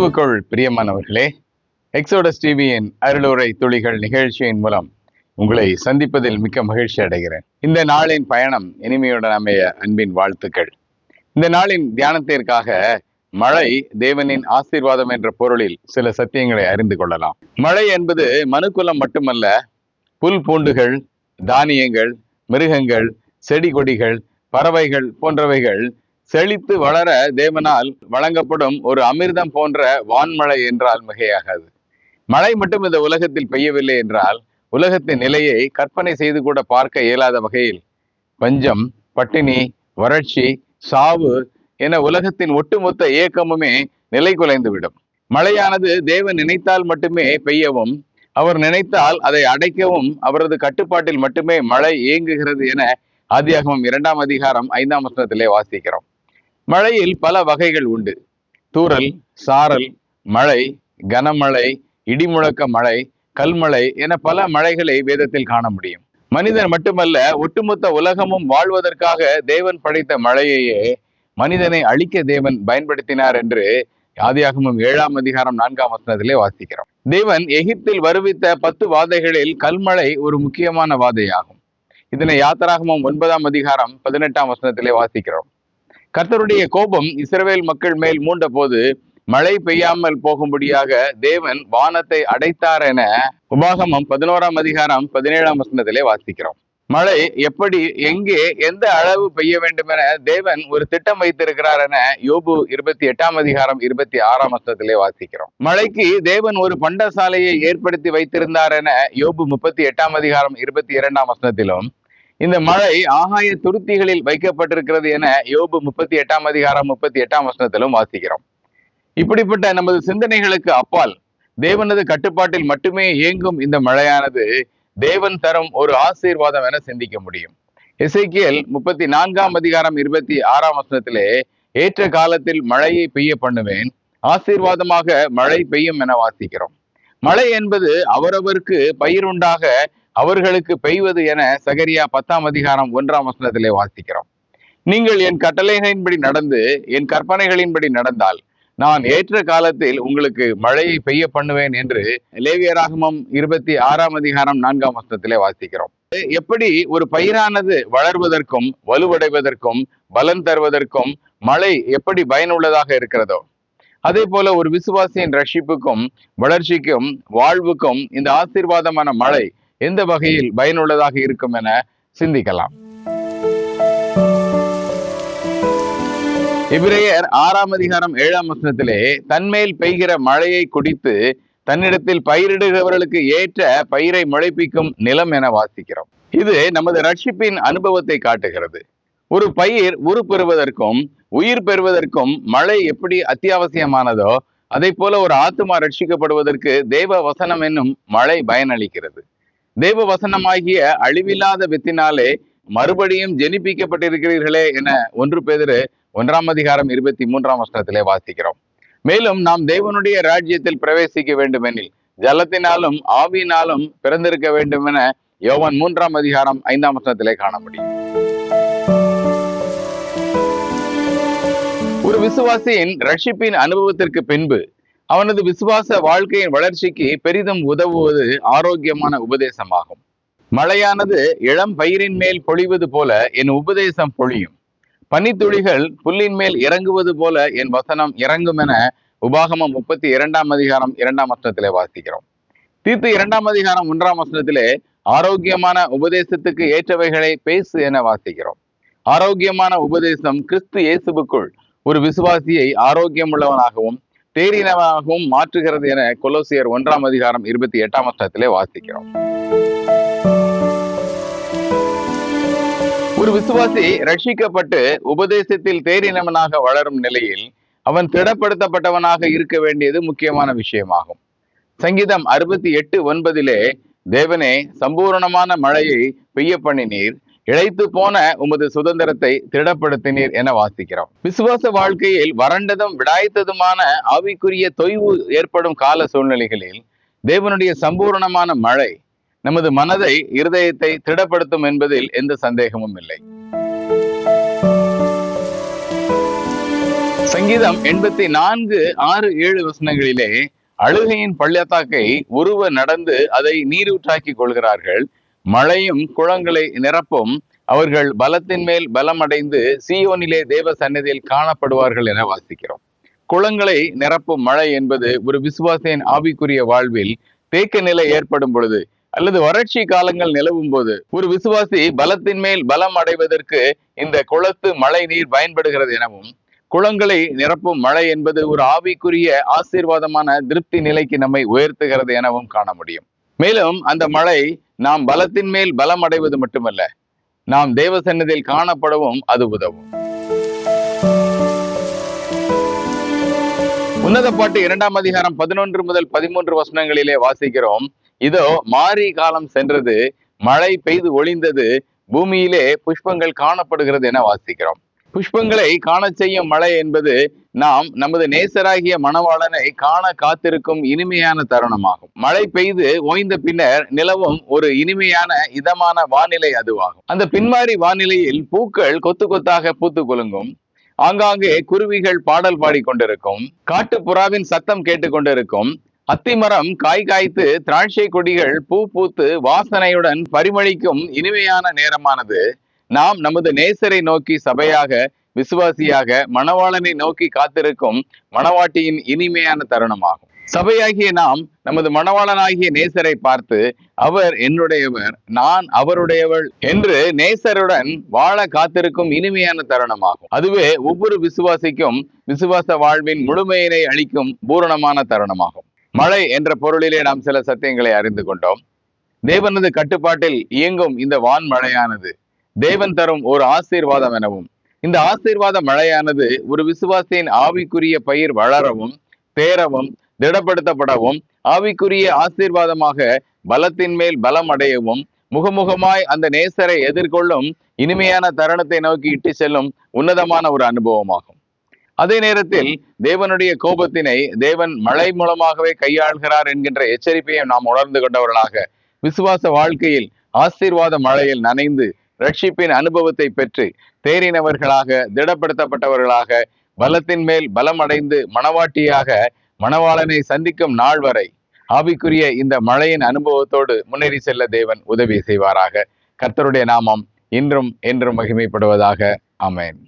கிறிஸ்துவுக்குள் பிரியமானவர்களே எக்ஸோடஸ் டிவியின் அருளுரை துளிகள் நிகழ்ச்சியின் மூலம் உங்களை சந்திப்பதில் மிக்க மகிழ்ச்சி அடைகிறேன். இந்த நாளின் பயணம் இனிமையுடன் அமைய அன்பின் வாழ்த்துக்கள். இந்த நாளின் தியானத்திற்காக மழை தேவனின் ஆசீர்வாதம் என்ற பொருளில் சில சத்தியங்களை அறிந்து கொள்ளலாம். மழை என்பது மனுக்குலம் மட்டுமல்ல புல் பூண்டுகள் தானியங்கள் மிருகங்கள் செடி கொடிகள் பறவைகள் போன்றவைகள் செழித்து வளர தேவனால் வழங்கப்படும் ஒரு அமிர்தம் போன்ற வான்மழை என்றால் மிகையாகாது. மழை மட்டும் இந்த உலகத்தில் பெய்யவில்லை என்றால் உலகத்தின் நிலையை கற்பனை செய்து கூட பார்க்க இயலாத வகையில் பஞ்சம் பட்டினி வறட்சி சாவு என உலகத்தின் ஒட்டுமொத்த இயக்கமுமே நிலை குலைந்துவிடும். மழையானது தேவன் நினைத்தால் மட்டுமே பெய்யவும் அவர் நினைத்தால் அதை அடைக்கவும் அவரது கட்டுப்பாட்டில் மட்டுமே மழை இயங்குகிறது என ஆதியாகமம் இரண்டாம் அதிகாரம் ஐந்தாம் வசனத்திலே வாசிக்கிறோம். மழையில் பல வகைகள் உண்டு. தூறல் சாரல் மழை கனமழை இடிமுழக்க மழை கல்மழை என பல மழைகளை வேதத்தில் காண முடியும். மனிதன் மட்டுமல்ல ஒட்டுமொத்த உலகமும் வாழ்வதற்காக தேவன் படைத்த மழையையே மனிதனை அழிக்க தேவன் பயன்படுத்தினார் என்று ஆதியாகமும் ஏழாம் அதிகாரம் நான்காம் வசனத்திலே வாசிக்கிறோம். தேவன் எகிப்தில் வருவித்த பத்து வாதைகளில் கல்மழை ஒரு முக்கியமான வாதையாகும். இதனை யாத்திராகமும் ஒன்பதாம் அதிகாரம் பதினெட்டாம் வசனத்திலே வாசிக்கிறோம். கர்த்தருடைய கோபம் இஸ்ரவேல் மக்கள் மேல் மூண்ட போது மழை பெய்யாமல் போகும்படியாக தேவன் வானத்தை அடைத்தார் என உபாகமம் பதினோராம் அதிகாரம் பதினேழாம் வசனத்திலே வாசிக்கிறோம். மழை எப்படி எங்கே எந்த அளவு பெய்ய வேண்டும் என தேவன் ஒரு திட்டம் வைத்திருக்கிறார் என யோபு இருபத்தி எட்டாம் அதிகாரம் இருபத்தி ஆறாம் வசனத்திலே வாசிக்கிறோம். மழைக்கு தேவன் ஒரு பண்டசாலையை ஏற்படுத்தி வைத்திருந்தார் என யோபு முப்பத்தி எட்டாம் அதிகாரம் இருபத்தி இரண்டாம் வசனத்திலும் இந்த மழை ஆகாய துருத்திகளில் வைக்கப்பட்டிருக்கிறது என யோபு முப்பத்தி எட்டாம் அதிகாரம் முப்பத்தி எட்டாம் வசனத்திலும் வாசிக்கிறோம். இப்படிப்பட்ட நமது சிந்தனைகளுக்கு அப்பால் தேவனது கட்டுப்பாட்டில் மட்டுமே இயங்கும் இந்த மழையானது தேவன் தரும் ஒரு ஆசீர்வாதம் என சிந்திக்க முடியும். இசைக்கியல் முப்பத்தி நான்காம் அதிகாரம் இருபத்தி ஆறாம் வசனத்திலே ஏற்ற காலத்தில் மழையை பெய்ய பண்ணுவேன் ஆசீர்வாதமாக மழை பெய்யும் என வாசிக்கிறோம். மழை என்பது அவரவருக்கு பயிருண்டாக அவர்களுக்கு பெய்வது என சகரியா பத்தாம் அதிகாரம் ஒன்றாம் வசனத்திலே வாசிக்கிறோம். நீங்கள் என் கட்டளைகளின்படி நடந்து என் கற்பனைகளின்படி நடந்தால் நான் ஏற்ற காலத்தில் உங்களுக்கு மழையை பெய்ய பண்ணுவேன் என்று லேவியராகமம் இருபத்தி ஆறாம் அதிகாரம் நான்காம் வசனத்திலே வாசிக்கிறோம். எப்படி ஒரு பயிரானது வளர்வதற்கும் வலுவடைவதற்கும் பலன் தருவதற்கும் மழை எப்படி பயனுள்ளதாக இருக்கிறதோ அதே போல ஒரு விசுவாசியின் ரட்சிப்புக்கும் வளர்ச்சிக்கும் வாழ்வுக்கும் இந்த ஆசீர்வாதமான மழை எந்த வகையில் பயனுள்ளதாக இருக்கும் என சிந்திக்கலாம். இவ்விரையர் ஆறாம் அதிகாரம் ஏழாம் வசனத்திலே தன்மேல் பெய்கிற மழையை குடித்து தன்னிடத்தில் பயிரிடுகிறவர்களுக்கு ஏற்ற பயிரை முளைப்பிக்கும் நிலம் என வாசிக்கிறோம். இது நமது ரட்சிப்பின் அனுபவத்தை காட்டுகிறது. ஒரு பயிர் உரு பெறுவதற்கும் உயிர் பெறுவதற்கும் மழை எப்படி அத்தியாவசியமானதோ அதை போல ஒரு ஆத்துமா ரட்சிக்கப்படுவதற்கு தேவ வசனம் என்னும் மழை பயனளிக்கிறது. தேவ வசனமாகிய அழிவில்லாத வித்தினாலே மறுபடியும் ஜெனிப்பிக்கப்பட்டிருக்கிறீர்களே என ஒன்று பேதிரு ஒன்றாம் அதிகாரம் இருபத்தி மூன்றாம் வருஷத்திலே வாசிக்கிறோம். மேலும் நாம் தேவனுடைய ராஜ்யத்தில் பிரவேசிக்க வேண்டுமெனில் ஜலத்தினாலும் ஆவியினாலும் பிறந்திருக்க வேண்டும் என யோவன் மூன்றாம் அதிகாரம் ஐந்தாம் வருஷத்திலே காண முடியும். ஒரு விசுவாசியின் ரட்சிப்பின் அனுபவத்திற்கு பின்பு அவனது விசுவாச வாழ்க்கையின் வளர்ச்சிக்கு பெரிதும் உதவுவது ஆரோக்கியமான உபதேசமாகும். மழையானது இளம் பயிரின் மேல் பொழிவது போல என் உபதேசம் பொழியும். பனித்துளிகள் புல்லின் மேல் இறங்குவது போல என் வசனம் இறங்கும் என உபாகமம் முப்பத்தி இரண்டாம் அதிகாரம் இரண்டாம் வசனத்திலே வாசிக்கிறோம். தீர்த்து இரண்டாம் அதிகாரம் ஒன்றாம் வசனத்திலே ஆரோக்கியமான உபதேசத்துக்கு ஏற்றவைகளை பேசு என வாசிக்கிறோம். ஆரோக்கியமான உபதேசம் கிறிஸ்து இயேசுவுக்குள் ஒரு விசுவாசியை ஆரோக்கியமுள்ளவனாகவும் தேறினவாகவும் தேரினவாகவும் மாற்றுகிறது என கொலோசியர் ஒன்றாம் அதிகாரம் இருபத்தி எட்டாம் வருஷத்திலே வாசிக்கிறோம். ஒரு விசுவாசி ரட்சிக்கப்பட்டு உபதேசத்தில் தேரினவனாக வளரும் நிலையில் அவன் திடப்படுத்தப்பட்டவனாக இருக்க வேண்டியது முக்கியமான விஷயமாகும். சங்கீதம் அறுபத்தி எட்டு ஒன்பதிலே தேவனே சம்பூரணமான மழையை பெய்ய பண்ணினீர் இழைத்து போன உமது சுதந்திரத்தை திடப்படுத்தினீர் என வாசிக்கிறோம். விசுவாச வாழ்க்கையில் வறண்டதும் விடாய்த்ததுமான ஆவிக்குரிய தொய்வு ஏற்படும் கால சூழ்நிலைகளில் தேவனுடைய சம்பூர்ணமான மழை நமது மனதை இருதயத்தை திடப்படுத்தும் என்பதில் எந்த சந்தேகமும் இல்லை. சங்கீதம் எண்பத்தி நான்கு ஆறு ஏழு வசனங்களிலே அழுகையின் பள்ளத்தாக்கை உருவ நடந்து அதை நீரூற்றாக்கி கொள்கிறார்கள். மழையும் குளங்களை நிரப்பும் அவர்கள் பலத்தின் மேல் பலமடைந்து சியோனிலே தேவ சன்னதியில் காணப்படுவார்கள் என வாசிக்கிறோம். குளங்களை நிரப்பும் மழை என்பது ஒரு விசுவாசியின் ஆவிக்குரிய வாழ்வில் தேக்க நிலை ஏற்படும் பொழுது அல்லது வறட்சி காலங்கள் நிலவும் போது ஒரு விசுவாசி பலத்தின் மேல் பலம் அடைவதற்கு இந்த குளத்து மழை நீர் பயன்படுகிறது எனவும் குளங்களை நிரப்பும் மழை என்பது ஒரு ஆவிக்குரிய ஆசீர்வாதமான திருப்தி நிலைக்கு நம்மை உயர்த்துகிறது எனவும் காண முடியும். மேலும் அந்த மழை நாம் பலத்தின் மேல் பலம் அடைவது மட்டுமல்ல நாம் தேவ சன்னதியில் காணப்படவும் அது உதவும். உன்னத பாட்டு இரண்டாம் அதிகாரம் பதினொன்று முதல் பதிமூன்று வசனங்களிலே வாசிக்கிறோம். இதோ மாரி காலம் சென்றது மழை பெய்து ஒளிந்தது பூமியிலே புஷ்பங்கள் காணப்படுகிறது என வாசிக்கிறோம். புஷ்பங்களை காண செய்யும் மழை என்பது நாம் நமது நேசராகிய மணவாளனை காண காத்திருக்கும் இனிமையான தருணமாகும். மழை பெய்து ஓய்ந்த பின்னர் நிலவும் ஒரு இனிமையான இதமான வானிலை அதுவாகும். அந்த பின்மாறி வானிலையில் பூக்கள் கொத்து கொத்தாக பூத்து குலுங்கும். ஆங்காங்கே குருவிகள் பாடல் பாடிக்கொண்டிருக்கும் காட்டு புறாவின் சத்தம் கேட்டுக்கொண்டிருக்கும் அத்திமரம் காய் காய்த்து திராட்சை கொடிகள் பூ பூத்து வாசனையுடன் பரிமளிக்கும் இனிமையான நேரமானது. நாம் நமது நேசரை நோக்கி சபையாக விசுவாசியாக மணவாளனை நோக்கி காத்திருக்கும் மணவாட்டியின் இனிமையான தருணமாகும். சபையாகிய நாம் நமது மணவாளனாகிய நேசரை பார்த்து அவர் என்னுடையவர் நான் அவருடையவள் என்று நேசருடன் வாழ காத்திருக்கும் இனிமையான தருணமாகும். அதுவே ஒவ்வொரு விசுவாசிக்கும் விசுவாச வாழ்வின் முழுமையினை அளிக்கும் பூரணமான தருணமாகும். மழை என்ற பொருளிலே நாம் சில சத்தியங்களை அறிந்து கொண்டோம். தேவனது கட்டுப்பாட்டில் இயங்கும் இந்த வான் மழையானது தேவன் தரும் ஒரு ஆசீர்வாதம் எனவும் இந்த ஆசீர்வாத மழையானது ஒரு விசுவாசியின் ஆவிக்குரிய பயிர் வளரவும் தேரவும் திடப்படுத்தப்படவும் ஆவிக்குரிய ஆசீர்வாதமாக பலத்தின் மேல் பலம் அடையவும் முகமுகமாய் அந்த நேசரை எதிர்கொள்ளும் இனிமையான தருணத்தை நோக்கி இட்டு செல்லும் உன்னதமான ஒரு அனுபவமாகும். அதே நேரத்தில் தேவனுடைய கோபத்தினை தேவன் மழை மூலமாகவே கையாள்கிறார் என்கின்ற எச்சரிப்பையும் நாம் உணர்ந்து கொண்டவர்களாக விசுவாச வாழ்க்கையில் ஆசீர்வாத மழையில் நனைந்து ரட்சிப்பின் அனுபவத்தை பெற்று தேறினவர்களாக திடப்படுத்தப்பட்டவர்களாக பலத்தின் மேல் பலமடைந்து மணவாட்டியாக மணவாளனை சந்திக்கும் நாள் வரை ஆவிக்குரிய இந்த மழையின் அனுபவத்தோடு முன்னேறி செல்ல தேவன் உதவி செய்வாராக. கர்த்தருடைய நாமம் இன்றும் என்றும் மகிமைப்படுவதாக. அமேன்